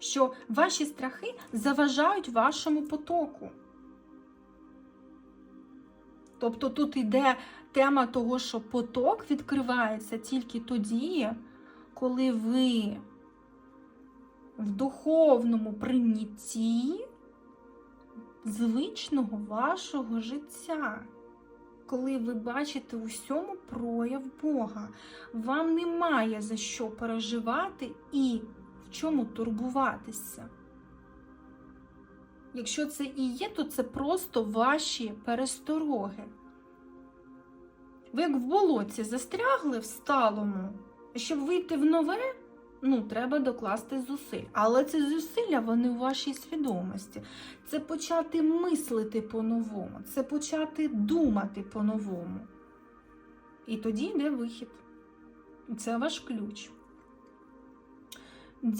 що ваші страхи заважають вашому потоку. Тобто тут йде тема того, що поток відкривається тільки тоді, коли ви в духовному прийнятті звичного вашого життя. Коли ви бачите у всьому прояв Бога, вам немає за що переживати і чому турбуватися. Якщо це і є, то це просто ваші перестороги. Ви як в болоті застрягли в сталому, щоб вийти в нове, ну, треба докласти зусиль. Але ці зусилля вони у вашій свідомості. Це почати мислити по-новому, це почати думати по-новому. І тоді йде вихід. Це ваш ключ.